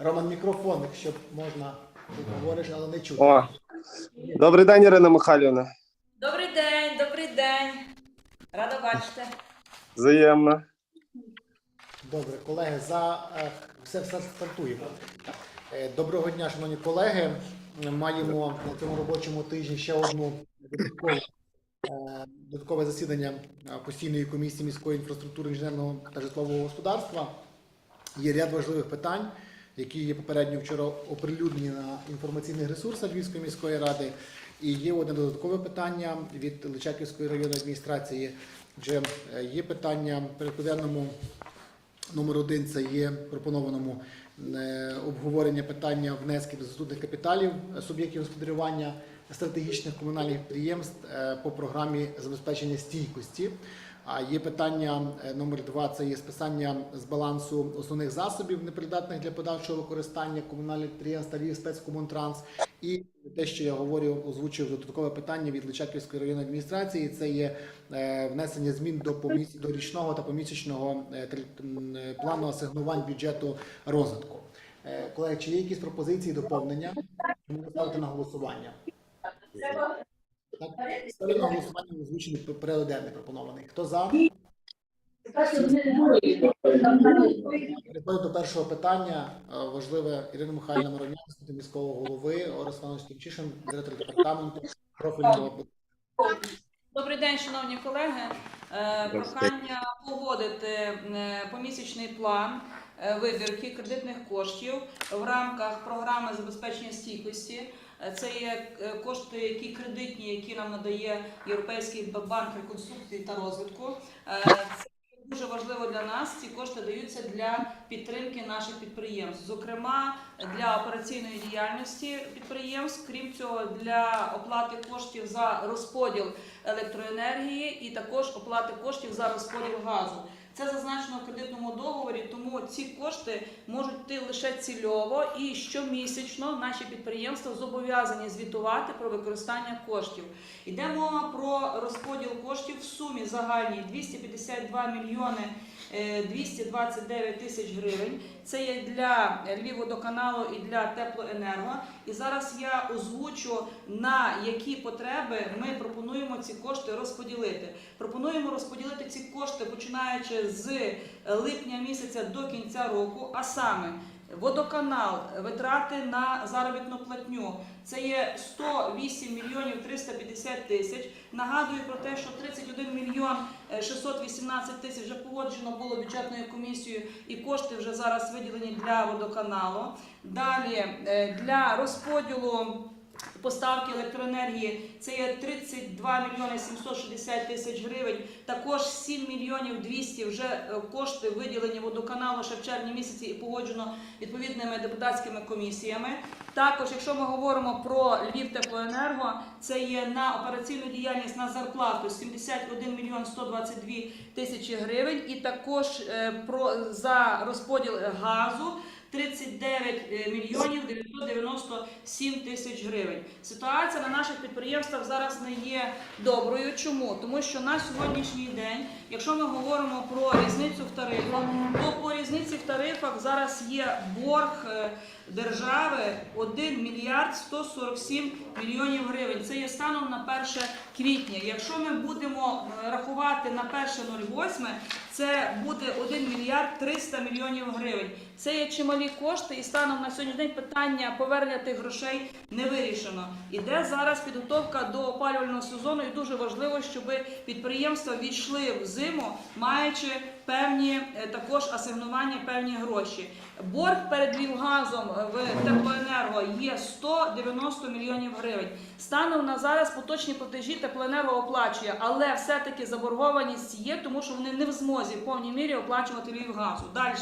Роман, мікрофон, якщо можна, ти говориш, але не чути. О, добрий день, Ірина Михайлівна. Добрий день, добрий день. Рада бачити. Взаємно. Добре, колеги, за е, все, все стартуємо. Е, Доброго дня, шановні колеги. Маємо на цьому робочому тижні ще одну додаткову, е, додаткове засідання постійної комісії міської інфраструктури інженерного та житлового господарства. Є ряд важливих питань, які є попередньо вчора оприлюднені на інформаційних ресурсах Львівської міської ради. І є одне додаткове питання від Личаківської районної адміністрації. Вже е, є питання в Номер один це є пропонованому е, обговорення питання внесків до статутних капіталів е, суб'єктів господарювання стратегічних комунальних підприємств по програмі забезпечення стійкості. А є питання е, номер два це є списання з балансу основних засобів, непридатних для подальшого використання комунальних підприємств та спецкомунтранс. І те, що я говорю, озвучив додаткове питання від Личаківської районної адміністрації. Це є е, внесення змін до поміс... до річного та помісячного е, плану асигнувань бюджету розвитку. Колеги, чи є якісь пропозиції доповнення? Можна ставити на голосування. Так, ставлю на голосування озвучений порядок денний пропонований. Хто за? Переходимо до першого питання. Е, Важливе Ірина Михайлівна Миронян, заступник міського голови, Орес Іванович Тимчишин, директор департаменту профільного Добрий день, шановні колеги. Е, Прохання погодити е, помісячний план вибірки кредитних коштів в рамках програми забезпечення стійкості. Це є е, кошти, які кредитні, які нам надає Європейський банк реконструкції та розвитку. Е, Це дуже важливо для нас. Ці кошти даються для підтримки наших підприємств, зокрема для операційної діяльності підприємств, крім цього, для оплати коштів за розподіл електроенергії і також оплати коштів за розподіл газу. Це зазначено в кредитному договорі, тому ці кошти можуть йти лише цільово і щомісячно наші підприємства зобов'язані звітувати про використання коштів. Йде мова про розподіл коштів в сумі загальній 252 мільйони 229 тисяч гривень. Це є для Львівводоканалу і для теплоенерго. І зараз я озвучу на які потреби ми пропонуємо ці кошти розподілити. Пропонуємо розподілити ці кошти починаючи з липня місяця до кінця року, а саме. Водоканал, витрати на заробітну платню. Це є 108 мільйонів 350 тисяч. Нагадую про те, що 31 мільйон е, 618 тисяч вже погоджено було бюджетною комісією, і кошти вже зараз виділені для водоканалу. Далі е, для розподілу. Поставки електроенергії це є 32 мільйони 760 тисяч гривень. Також 7 мільйонів 200 вже е, кошти виділені водоканалу ще в червні місяці і погоджено відповідними депутатськими комісіями. Також, якщо ми говоримо про Львів теплоенерго, це є на операційну діяльність на зарплату 71 мільйон 122 тисячі гривень, і також е, про за розподіл газу. 39 мільйонів 997 тисяч гривень. Ситуація на наших підприємствах зараз не є доброю. Чому? Тому що на сьогоднішній день, якщо ми говоримо про різницю в тарифах, то по різниці в тарифах зараз є борг е, держави 1 мільярд 147 мільйонів гривень. Це є станом на 1 квітня. Якщо ми будемо е, рахувати на 1.08, це буде 1 мільярд 300 мільйонів гривень. Це є чималі кошти, і станом на сьогоднішній день питання повернення тих грошей не вирішено. Іде зараз підготовка до опалювального сезону, і дуже важливо, щоб підприємства війшли в зиму, маючи певні е, також асигнування, певні гроші. Борг перед Львівгазом е, в теплоенерго є 190 мільйонів гривень. Станом на зараз поточні платежі теплоенерго оплачує, але все-таки заборгованість є, тому що вони не в змозі в повній мірі оплачувати Львівгазу. Далі.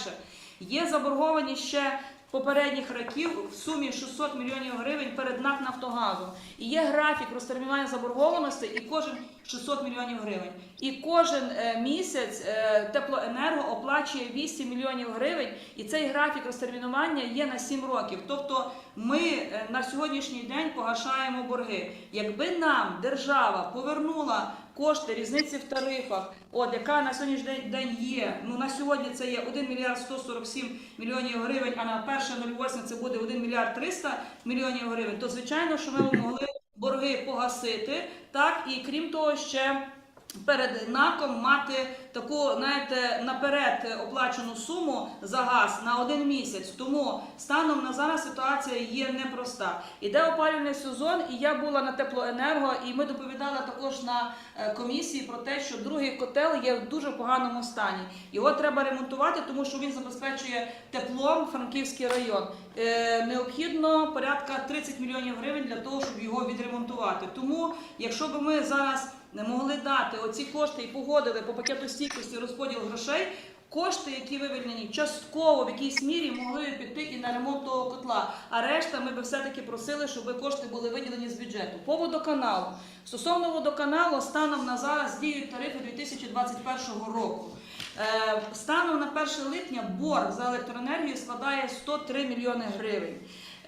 Є заборгованість ще попередніх років в сумі 600 мільйонів гривень перед НАК Нафтогазом. І є графік розтермінування заборгованості, і кожен 600 мільйонів гривень. І кожен е, місяць е, теплоенерго оплачує 8 мільйонів гривень, і цей графік розтермінування є на 7 років. Тобто ми е, на сьогоднішній день погашаємо борги. Якби нам держава повернула кошти різниці в тарифах, от яка на сьогоднішній день є. Ну на сьогодні це є 1 мільярд 147 мільйонів гривень, а на 1.08 це буде 1 мільярд 300 мільйонів гривень. То звичайно, що ми могли борги погасити, так і крім того, ще. Перед НАКом мати таку, знаєте, наперед оплачену суму за газ на один місяць. Тому станом на зараз ситуація є непроста. Іде опалювальний сезон, і я була на теплоенерго, і ми доповідали також на е, комісії про те, що другий котел є в дуже поганому стані. Його треба ремонтувати, тому що він забезпечує теплом Франківський район. Е, необхідно порядка 30 мільйонів гривень для того, щоб його відремонтувати. Тому, якщо б ми зараз не могли дати оці кошти і погодили по пакету стійкості розподіл грошей. Кошти, які вивільнені, частково в якійсь мірі могли піти і на ремонт того котла. А решта ми би все-таки просили, щоб кошти були виділені з бюджету. По водоканалу. Стосовно водоканалу, станом на зараз діють тарифи 2021 року. Е, Станом на 1 липня борг за електроенергію складає 103 мільйони гривень.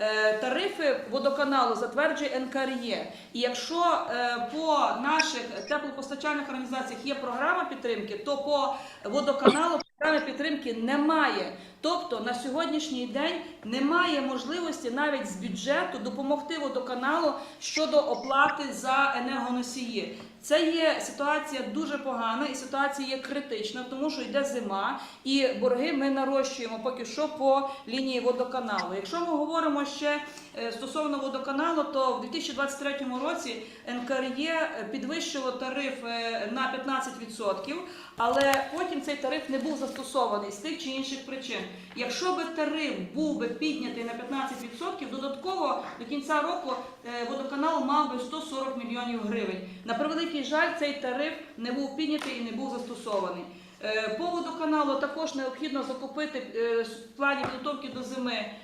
Е, Тарифи водоканалу затверджує НКРЄ. І якщо е, по наших теплопостачальних організаціях є програма підтримки, то по водоканалу програми підтримки немає. Тобто на сьогоднішній день немає можливості навіть з бюджету допомогти водоканалу щодо оплати за енергоносії. Це є ситуація дуже погана і ситуація є критична, тому що йде зима, і борги ми нарощуємо поки що по лінії водоканалу. Якщо ми говоримо ще е, стосовно водоканалу, то в 2023 році НКРЄ підвищило тариф е, на 15%, але потім цей тариф не був застосований з тих чи інших причин. Якщо би тариф був би піднятий на 15%, додатково до кінця року е, водоканал мав би 140 мільйонів гривень. На превеликий жаль, цей тариф не був піднятий і не був застосований. Е, По водоканалу також необхідно закупити е, в плані підготовки до зими е,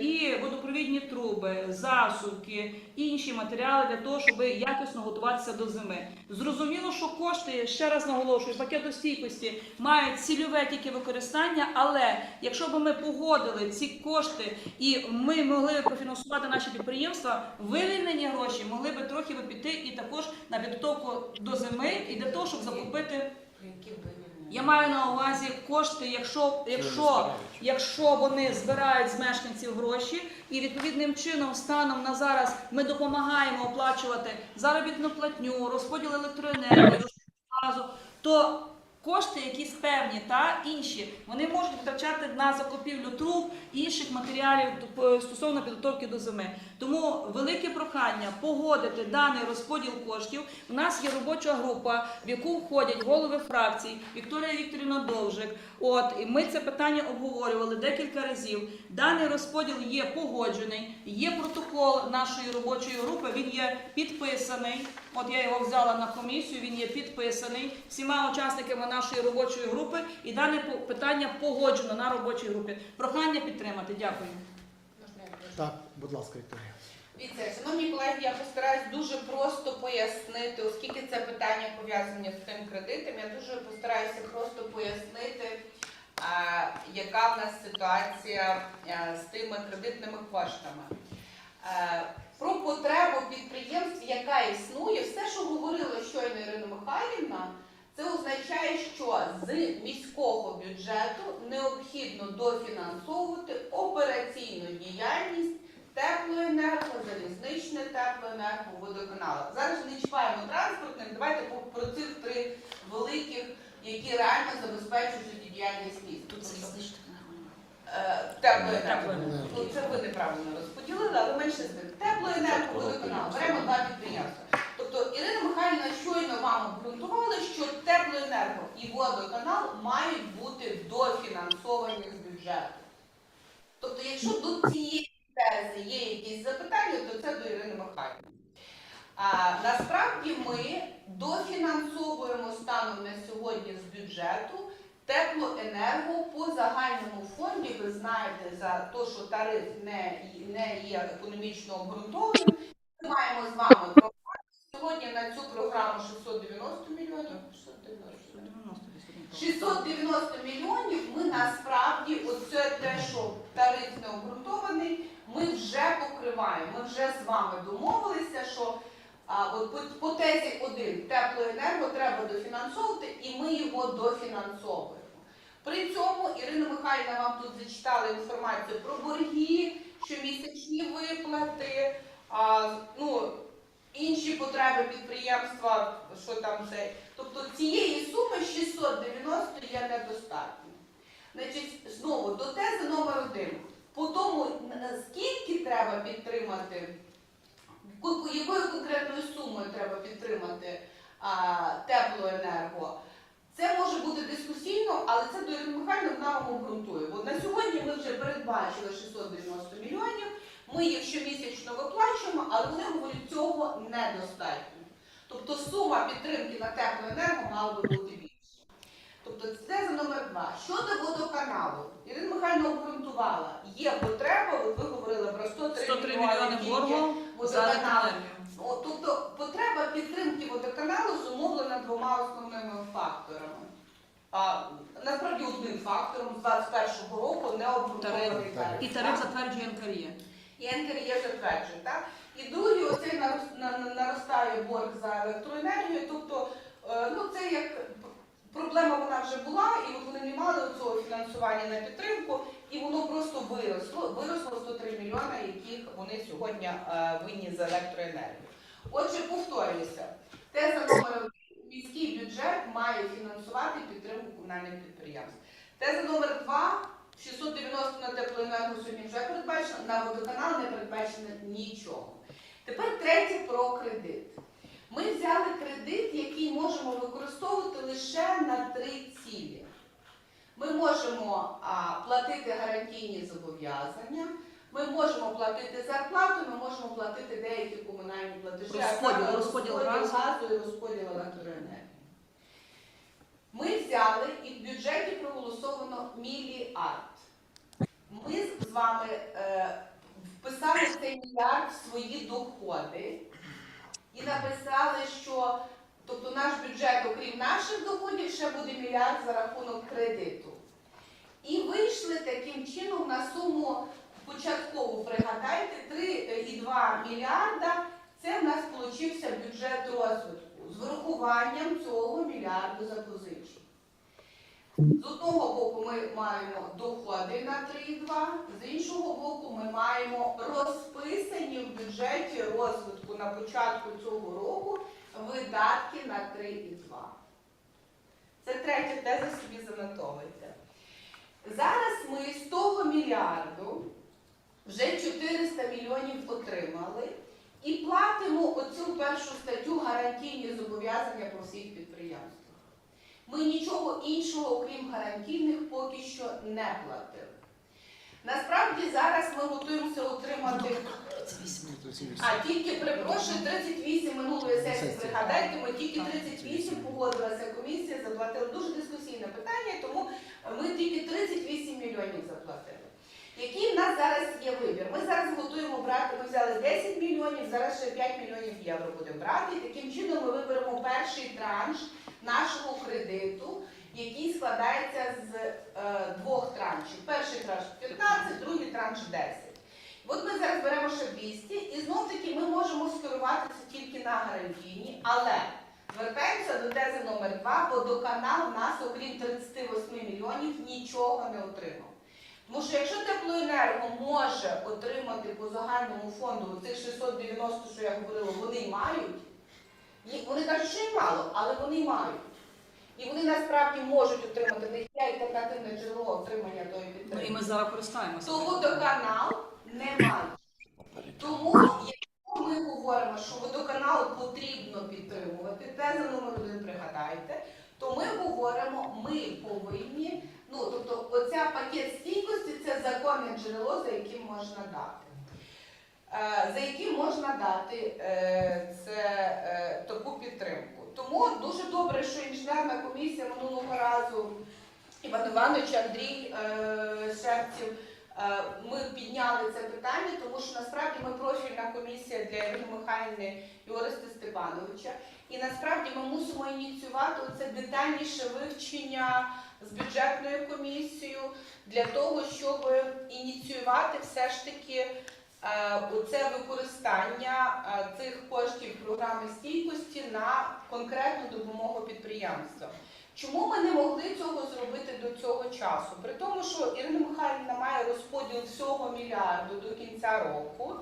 і водопровідні труби, засувки, інші матеріали для того, щоб якісно готуватися до зими. Зрозуміло, що кошти, ще раз наголошую, пакетостійкості мають цільове тільки використання, але якщо б ми погодили ці кошти і ми могли б профінансувати наші підприємства, вивільнені гроші могли б трохи піти і також на підготовку до зими і для того, щоб закупити. Я маю на увазі кошти, якщо, якщо, якщо вони збирають з мешканців гроші, і відповідним чином станом на зараз ми допомагаємо оплачувати заробітну платню, розподіл електроенергії, газу, то кошти, якісь певні та інші, вони можуть витрачати на закупівлю труб інших матеріалів е, стосовно підготовки до зими. Тому велике прохання погодити даний розподіл коштів. У нас є робоча група, в яку входять голови фракцій Вікторія Вікторівна Довжик. От і ми це питання обговорювали декілька разів. Даний розподіл є погоджений, є протокол нашої робочої групи. Він є підписаний. От я його взяла на комісію. Він є підписаний всіма учасниками нашої робочої групи. І дане питання погоджено на робочій групі. Прохання підтримати. Дякую. Так, будь ласка, Вікторія. Дивіться, шановні колеги, я постараюсь дуже просто пояснити, оскільки це питання пов'язані з тим кредитом, я дуже постараюся просто пояснити, а, яка в нас ситуація а, з тими кредитними коштами. Про потребу підприємств, яка існує, все, що говорила щойно Ірина Михайлівна, це означає, що з міського бюджету необхідно дофінансовувати операційну діяльність теплоенерго, залізничне теплоенерго, водоканали. Зараз не чіпаємо транспортним. Давайте про цих три великих, які реально забезпечують життєдіяльність міста. Е, Теплоенерго. Ну, це ви неправильно розподілили, але менше з тим. Теплоенерго, водоканал. Беремо два підприємства. Тобто Ірина Михайлівна щойно вам обґрунтувала, що теплоенерго і водоканал мають бути дофінансовані з бюджету. Тобто, якщо до цієї тези є якісь запитання, то це до Ірини Михайлівни. А, насправді ми дофінансовуємо станом на сьогодні з бюджету теплоенерго по загальному фонді. Ви знаєте за те, що тариф не, не є економічно обґрунтованим. Ми маємо з вами програму. Сьогодні на цю програму 690 мільйонів. 690. 690 мільйонів ми насправді, оце те, що тариф не обґрунтований, ми вже покриваємо. Ми вже з вами домовилися, що А от по, по тезі 1 теплоенерго треба дофінансовувати, і ми його дофінансовуємо. При цьому Ірина Михайлівна вам тут зачитала інформацію про борги, щомісячні виплати, а, ну, інші потреби підприємства, що там це. Тобто цієї суми 690 є недостатньо. Значить, знову до тези номер один. По тому, скільки треба підтримати, якою конкретною сумою треба підтримати теплоенерго, це може бути дискусійно, але це до Ірини Михайлівни вона вам обґрунтує. Бо на сьогодні ми вже передбачили 690 мільйонів, ми їх щомісячно виплачуємо, але вони говорять, цього недостатньо. Тобто сума підтримки на теплоенерго мала би бути більше. Тобто це за номер два. Щодо водоканалу, Ірина Михайлівна обґрунтувала, є потреба, ви говорили про 103, 103 мільйони боргу О, Тобто потреба підтримки водоканалу зумовлена двома основними факторами. А, насправді одним фактором з 21-го року не обґрунтований Тариф. І тариф затверджує НКРЄ. І НКРЄ затверджує, так? І другий, оцей нарос- на- на- наростає борг за електроенергію, тобто, е, ну це як проблема вона вже була, і от вони не мали цього фінансування на підтримку, і воно просто виросло, виросло 103 мільйони, яких вони сьогодні е, винні за електроенергію. Отже, повторююся, теза номер один. Міський бюджет має фінансувати підтримку комунальних підприємств. Теза номер два 690 на теплоенерго сьогодні вже передбачено, на водоканал не передбачено нічого. Тепер третє про кредит. Ми взяли кредит, який можемо використовувати лише на три цілі. Ми можемо а, платити гарантійні зобов'язання, ми можемо платити зарплату, ми можемо платити деякі комунальні платежі, Розподіл, розподіл газу і розподіл електроенергії. Ми взяли і в бюджеті проголосовано мільярд. Ми з вами е, вписали цей мільярд в свої доходи і написали, що тобто наш бюджет, окрім наших доходів, ще буде мільярд за рахунок кредиту. І вийшли таким чином на суму початкову, пригадайте, 3,2 мільярда. Це в нас получився бюджет розвитку з врахуванням цього мільярду запозичень. З одного боку ми маємо доходи на 3,2, з іншого боку ми маємо розписані в бюджеті розвитку на початку цього року видатки на 3,2. Це третя теза собі занотовуйте. Зараз ми з того мільярду вже 400 мільйонів отримали і платимо оцю першу статтю гарантійні зобов'язання по всіх підприємствах. Ми нічого іншого, окрім гарантійних, поки що не платили. Насправді зараз ми готуємося отримати. А тільки перепрошую, 38 минулої сесії. Пригадайте, ми тільки 38 погодилася комісія, заплатили дуже дискусійне питання, тому ми тільки 38 мільйонів заплатили. Який в нас зараз є вибір? Ми зараз готуємо брати, ми взяли 10 мільйонів, зараз ще 5 мільйонів євро будемо брати. І таким чином ми виберемо перший транш нашого кредиту, який складається з е, двох траншів. Перший транш 15, другий транш 10. От ми зараз беремо ще 200 і знов таки ми можемо скеруватися тільки на гарантійні, але звертаємося до тези номер 2 водоканал в нас, окрім 38 мільйонів, нічого не отримав. Тому що якщо теплоенерго може отримати по загальному фонду цих 690, що я говорила, вони мають. Вони кажуть, що й мало, але вони мають. І вони насправді можуть отримати них є альтернативне джерело отримання тої Ну, підтримки і ми зараз користаємося. водоканал не має. Тому, якщо ми говоримо, що водоканал потрібно підтримувати, теза номер один пригадайте, то ми говоримо, ми повинні, ну тобто оця пакет стійкості це законне джерело, за яким можна дати. Е, За яким можна дати е, це, е, таку підтримку. Тому дуже добре, що інженерна комісія минулого разу Іван Іванович, Андрій е, Шевців, е, ми підняли це питання, тому що насправді ми профільна комісія для Ірини Михайлівни і Орести Степановича. І насправді ми мусимо ініціювати це детальніше вивчення з бюджетною комісією для того, щоб ініціювати все ж таки це використання е, цих коштів програми стійкості на конкретну допомогу підприємствам. Чому ми не могли цього зробити до цього часу? При тому, що Ірина Михайлівна має розподіл всього мільярду до кінця року,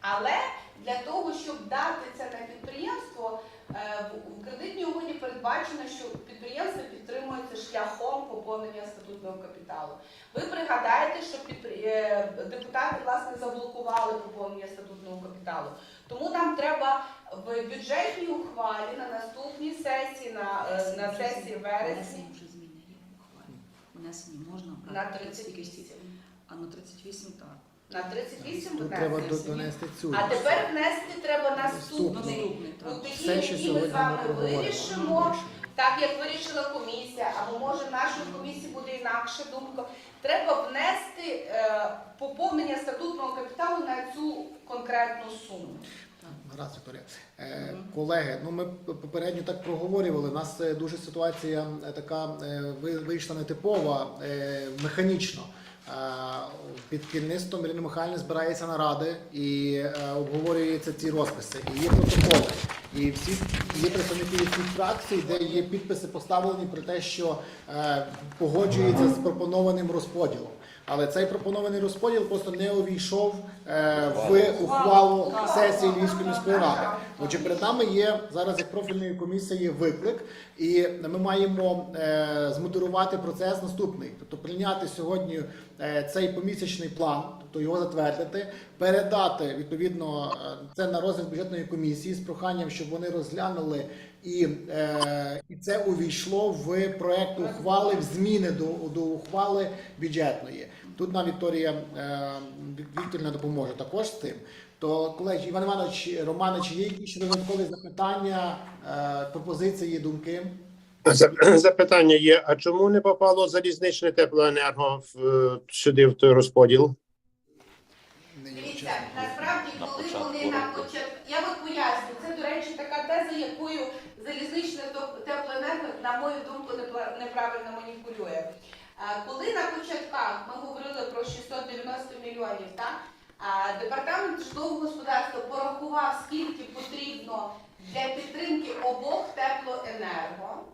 але для того, щоб дати це на підприємство, е, в- в кредитній угоді передбачено, що підприємство підтримується шляхом поповнення статутного капіталу. Ви пригадаєте, що е, депутати власне заблокували поповнення статутного капіталу. Тому нам треба в бюджетній ухвалі на наступній сесії, на, е, на сесії вересні. Внесені можна на 38. А на 38 так. На 38 Тут треба донести цю. А тепер внести треба наступний. Наступний, так. такі, Все, що які ми сьогодні з ми вами проговоримо. вирішимо, так як вирішила комісія, або може в нашій комісії буде інакша думка. Треба внести е, поповнення статутного капіталу на цю конкретну суму. Гаразд, Вікторія. Е, Мгм. Колеги, ну ми п- попередньо так проговорювали. У нас е, дуже ситуація е, така е, ви- вийшла нетипова, е, механічно. Е, Під керівництвом Ірини Михайлівни збирається наради і е, обговорюються ці розписи. І є протоколи. І всі є представники всіх фракцій, де є підписи поставлені про те, що е, погоджується з пропонованим розподілом. Але цей пропонований розподіл просто не увійшов е, в ухвалу. сесії Львівської міської ради. Отже, перед нами є зараз як профільної комісії виклик, і ми маємо е, змодерувати процес наступний, тобто прийняти сьогодні е, цей помісячний план, тобто його затвердити, передати відповідно е, це на розгляд бюджетної комісії з проханням, щоб вони розглянули і, е, і це увійшло в проект ухвали в зміни до, до ухвали бюджетної. Тут нам Вікторія е, Вікторівна допоможе також з тим. То колеги, Іван Іванович, Романе, чи є якісь додаткові запитання, е, пропозиції, думки? Запитання є: а чому не попало залізничне теплоенерго в, е, сюди в той розподіл? Дивіться, насправді, коли вони на початку, я от поясню, це, до речі, така теза, якою залізничне топ- теплоенерго, на мою думку, неправильно маніпулює. Е, Коли на початках ми говорили про 690 мільйонів, департамент житлового господарства порахував, скільки потрібно для підтримки обох теплоенерго.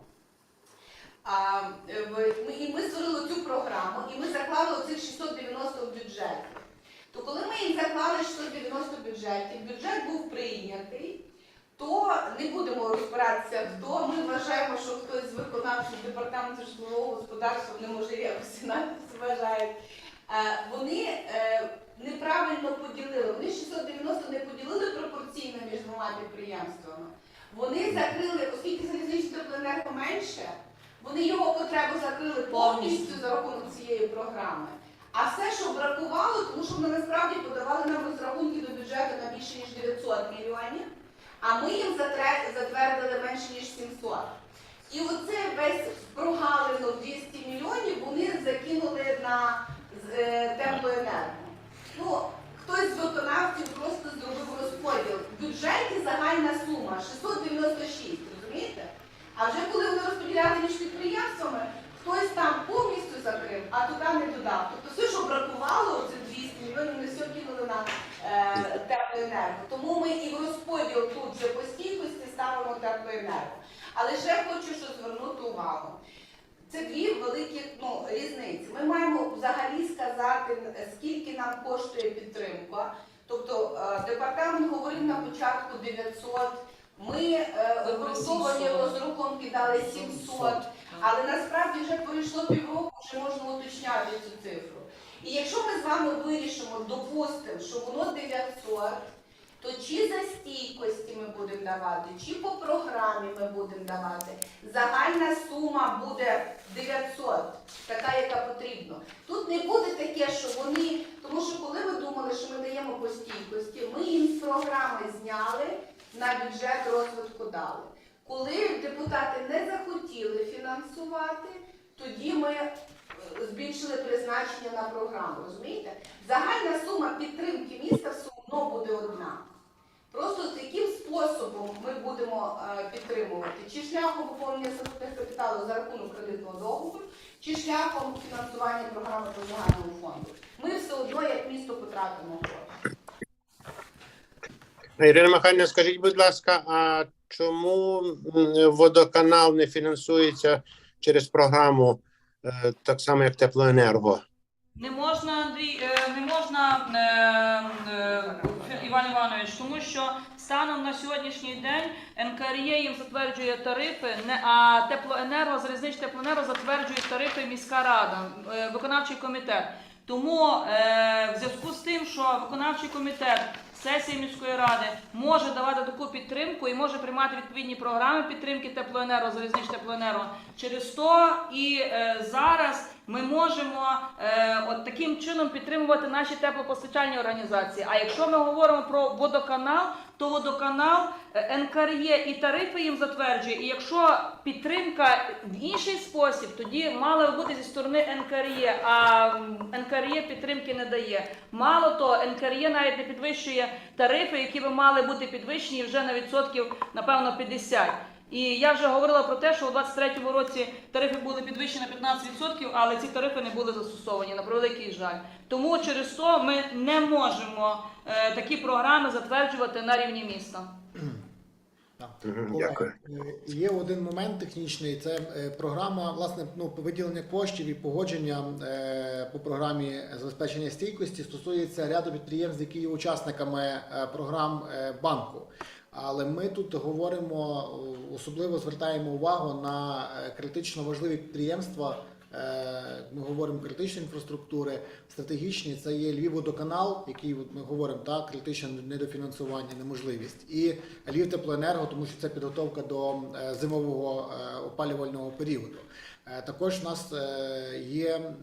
Е, і ми створили цю програму, і ми заклали оцих 690 в бюджеті. То коли ми їм заклали 690 бюджетів, бюджет був прийнятий, то не будемо розбиратися, хто. Ми вважаємо, що хтось з виконавчих департаменту житлового господарства не може якось нас вважають. Е, Вони е, неправильно поділили. Вони 690 не поділили пропорційно між двома підприємствами. Вони закрили, оскільки залізничне теплоенерго менше, вони його потребу закрили повністю за рахунок цієї програми. А все, що бракувало, тому що вони насправді подавали нам розрахунки до бюджету на більше ніж 900 мільйонів, а ми їм затвердили менше ніж 700. І оце весь прогалину 200 мільйонів вони закинули на е. Ну, хтось з виконавців просто зробив розподіл. В бюджеті загальна сума 696, розумієте? А вже коли вони розподіляли між підприємствами, хтось там повністю закрив, а туди не додав. Тобто все, що бракувало, це 200 мільйонів, вони все кинули на е, теплоенерго. Тому ми і в розподіл тут вже по стійкості ставимо теплоенерго. Але ще хочу що звернути увагу. Це дві великі ну, різниці. Ми маємо взагалі сказати, скільки нам коштує підтримка. Тобто е, департамент говорив на початку 900, ми е, обґрунтовані 700. розрахунки дали 700, але насправді вже пройшло півроку, вже можна уточняти цю цифру. І якщо ми з вами вирішимо, допустимо, що воно 900, то чи за стійкості ми будемо давати, чи по програмі ми будемо давати, загальна сума буде 900, така, яка потрібна. Тут не буде таке, що вони, тому що коли ви думали, що ми даємо по стійкості, ми їм з програми зняли, на бюджет розвитку дали. Коли депутати не захотіли фінансувати, тоді ми збільшили призначення на програму. Розумієте? Загальна сума підтримки міста все одно буде одна. Просто з яким способом ми будемо е, підтримувати? Чи шляхом поповнення статутних капіталу за рахунок кредитного договору, чи шляхом фінансування програми по загальному фонду? Ми все одно як місто потратимо гроші. Ірина Михайлівна, скажіть, будь ласка, а чому водоканал не фінансується через програму, е, так само як теплоенерго? Не можна, Андрій, е, не можна, е, Іван Іванович, тому що станом на сьогоднішній день НКРЄ їм затверджує тарифи, не, а теплоенерго, залізнич теплоенерго затверджує тарифи міська рада, виконавчий комітет. Тому в зв'язку з тим, що виконавчий комітет сесії міської ради може давати таку підтримку і може приймати відповідні програми підтримки теплоенерго, залізнич теплоенерго. Через то і е, зараз ми можемо е, от таким чином підтримувати наші теплопостачальні організації. А якщо ми говоримо про водоканал, то водоканал е, НКРЄ і тарифи їм затверджує. І якщо підтримка в інший спосіб, тоді мала бути зі сторони НКРЄ, а НКРЄ підтримки не дає. Мало того, НКРЄ навіть не підвищує тарифи, які би мали бути підвищені вже на відсотків, напевно, 50. І я вже говорила про те, що у 23-му році тарифи були підвищені на 15%, але ці тарифи не були застосовані на превеликий жаль. Тому через то ми не можемо е, такі програми затверджувати на рівні міста. Так. Дякую. е, Є один момент технічний. Це е, програма, власне, ну виділення коштів і погодження е, по програмі забезпечення стійкості стосується ряду підприємств, які є учасниками е, програм е, банку. Але ми тут говоримо, е, особливо звертаємо увагу на е, критично важливі підприємства. Е, Ми говоримо критичні інфраструктури, стратегічні. Це є Львівводоканал, який ми говоримо так, критичне недофінансування, неможливість, і Львівтеплоенерго, тому що це підготовка до е, зимового е, опалювального періоду. Також у нас є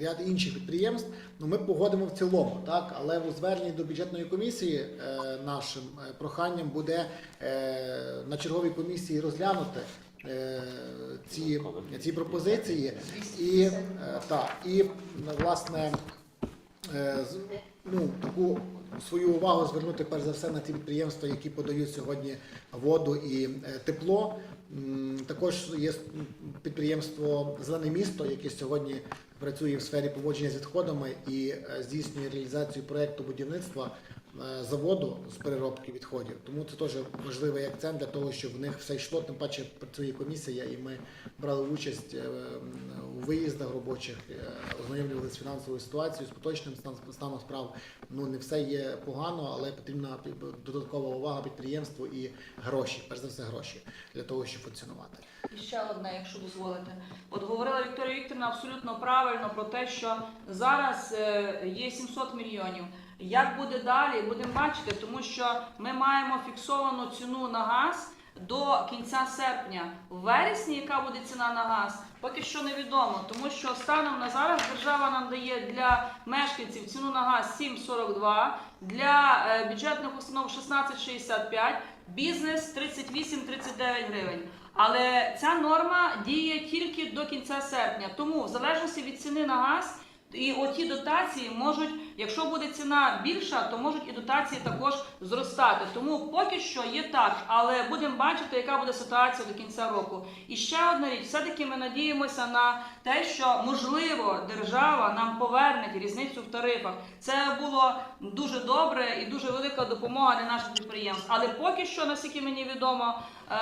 ряд інших підприємств. Ну ми погодимо в цілому, так але у зверненні до бюджетної комісії нашим проханням буде на черговій комісії розглянути ці, ці пропозиції. І е, так, і власне е, ну, таку свою увагу звернути перш за все на ті підприємства, які подають сьогодні воду і е, тепло. Також є підприємство Зелене місто, яке сьогодні працює в сфері поводження з відходами і е, здійснює реалізацію проекту будівництва. е, заводу з переробки відходів. Тому це теж важливий акцент для того, щоб в них все йшло. Тим паче працює комісія, і ми брали участь е, у виїздах робочих, е, ознайомлювалися з фінансовою ситуацією, з поточним стан- станом справ. Ну не все є погано, але потрібна додаткова увага підприємству і гроші, перш за все, гроші для того, щоб функціонувати. І ще одне, якщо дозволите. От говорила Вікторія Вікторівна абсолютно правильно про те, що зараз е, є 700 мільйонів. Як буде далі, будемо бачити, тому що ми маємо фіксовану ціну на газ до кінця серпня. В вересні, яка буде ціна на газ, поки що невідомо, тому що станом на зараз держава нам дає для мешканців ціну на газ 7,42, для е, бюджетних установ 16,65, бізнес 38-39 гривень. Але ця норма діє тільки до кінця серпня. Тому, в залежності від ціни на газ, і оті дотації можуть, якщо буде ціна більша, то можуть і дотації також зростати. Тому поки що є так, але будемо бачити, яка буде ситуація до кінця року. І ще одна річ, все-таки ми надіємося на те, що можливо держава нам поверне різницю в тарифах. Це було дуже добре і дуже велика допомога для наших підприємств. Але поки що, наскільки мені відомо, е,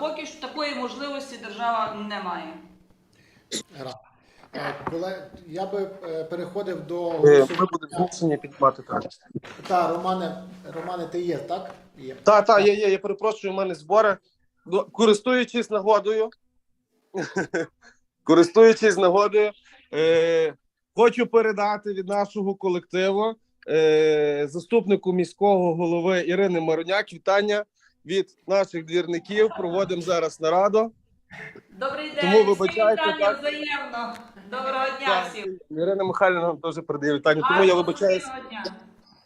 поки що такої можливості держава не має. Ра. Е, я би е, переходив до Ми голосування. будемо змушені піднімати так. Та, Романе, Романе, ти є, так? Є. Та, та, є, є, я перепрошую, у мене збори. Ну, Користуючись нагодою, користуючись нагодою, е, хочу передати від нашого колективу е, заступнику міського голови Ірини Мароняк вітання від наших двірників. Проводимо зараз нараду. Добрий день, Тому всі вибачайте, вітання так. взаємно. Доброго дня всім. Ірина Михайлівна нам теж передає вітання, тому я Гарного вибачаюсь. дня.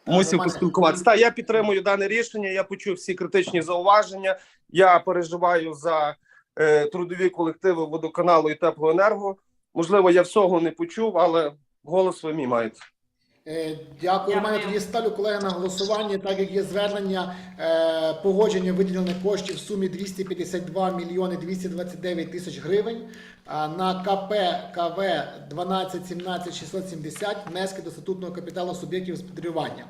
Мусив поспілкуватися. Так, я підтримую дане рішення. Я почув всі критичні зауваження. Я переживаю за е, трудові колективи водоканалу і теплоенерго. Можливо, я всього не почув, але голос ви мій маєте. Е, Дякую, Романе. Дякую. Тоді ставлю колеги на голосування, так як є звернення е, погодження виділення коштів в сумі 252 мільйони 229 тисяч гривень на КП КВ 12 17 670 внески до статутного капіталу суб'єктів господарювання.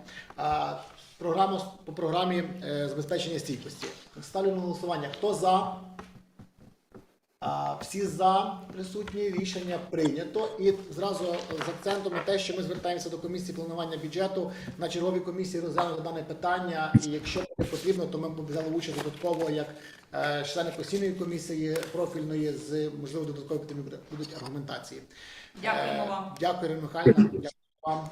Програма по програмі е, забезпечення стійкості. Ставлю на голосування. Хто за? Всі за присутні рішення прийнято. І зразу з акцентом на те, що ми звертаємося до комісії планування бюджету на черговій комісії розглянути дане питання. І якщо буде потрібно, то ми б взяли участь додатково як е, члени постійної комісії профільної з можливо додаткові потрібні будуть аргументації. Дякуємо Е, вам. Дякую, Ірина Михайлівна. Дякую вам.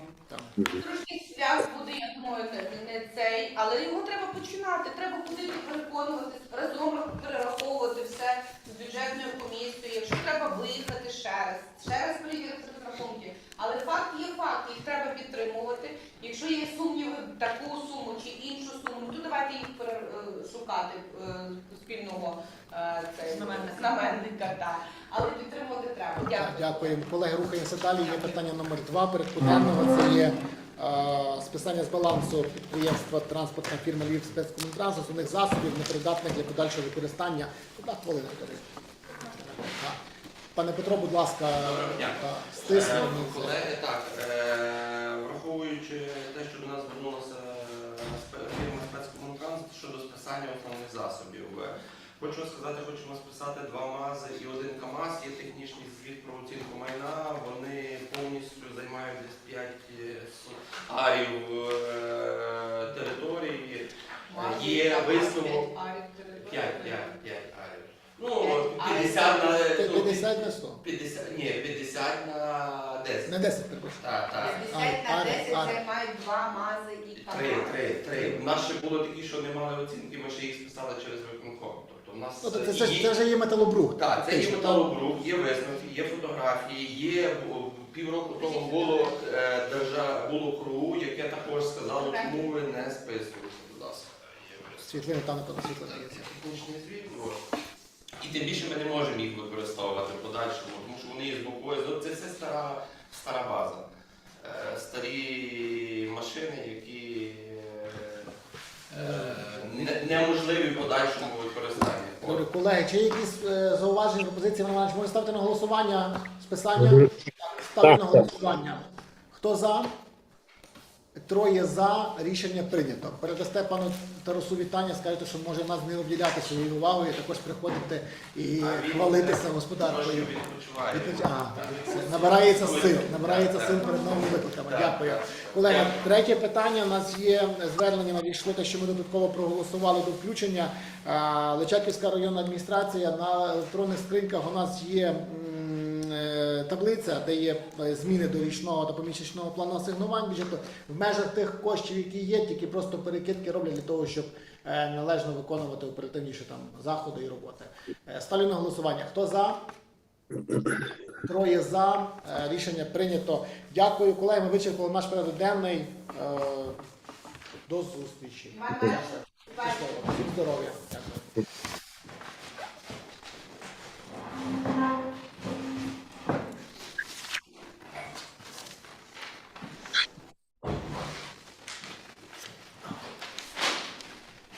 Свят буде, я думаю, не, цей, але його треба починати. Треба ходити переконувати, разом перераховувати все з бюджетною комісією. Якщо треба виїхати ще раз, ще раз перевірити розрахунки. Але факт є факт, їх треба підтримувати. Якщо є сумніви таку суму чи іншу суму, то давайте їх перешукати спільного е, Знаменника. Але підтримувати треба. Дякую. Дякуємо. Колеги, рухаємося далі. Є питання номер два порядку денного. Це є е, списання з балансу підприємства транспортна фірма Львів спецкомунтранс основних засобів, непридатних для подальшого використання. Одна хвилина. Пане Петро, будь ласка, так, Е, стисло. Колеги, так, е, враховуючи те, що до нас звернулася фірма спецкомунікант щодо списання основних засобів. Е, Хочу сказати, хочемо списати два МАЗи і один КАМАЗ. Є технічний звіт про оцінку майна. Вони повністю займають десь 5 арів е, території. Є висновок 5, 5, 5 арів. Ну, 50 на ну, 50 на 100. 50, ні, 50 на 10. Не 10, перепрошую. Так, так. 50 на Ари, 10 ари. займають два мази і Три, камаз. три, три. У нас ще було такі, що не мали оцінки, ми ще їх списали через виконком. В нас Ну, е, це, це, є- це вже є металобрух. так, це є фактично. металобрук, є висновки, є фотографії, є бу- півроку тому було е, держа було КРУ, яке також сказало, чому ви не списуєте, будь ласка. Висновки. Там напевно світлина є. Технічний звіт. І тим більше ми не можемо їх використовувати в подальшому, тому що вони є з бокою. Ну, Це все стара, стара база. Е, Старі машини, які е, не- неможливі в подальшому використанні. Добре, колеги, чи є якісь е, зауваження, пропозиції, Іван Іванович, може ставити на голосування списання? Ставлю на голосування. Хто за? Троє за. Рішення прийнято. Передасте пану Тарасу вітання, скажете, що може нас не обділяти своєю увагою, також приходити і хвалитися Трошки господаркою. Ага, набирається сил, набирається сил перед новими викликами. Дякую. Колеги, третє питання. У нас є звернення надійшло, те, що ми додатково проголосували до включення. Личаківська районна адміністрація на електронних скриньках у нас є е, таблиця, де є е, зміни до річного та помісячного плану асигнувань бюджету. В межах тих коштів, які є, тільки просто перекидки роблять для того, щоб е, належно виконувати оперативніші там заходи і роботи. Е, Ставлю на голосування. Хто за? Троє за. Рішення прийнято. Дякую, колеги. Ми вичерпали наш порядок денний. До зустрічі. Здоров'я. Дякую.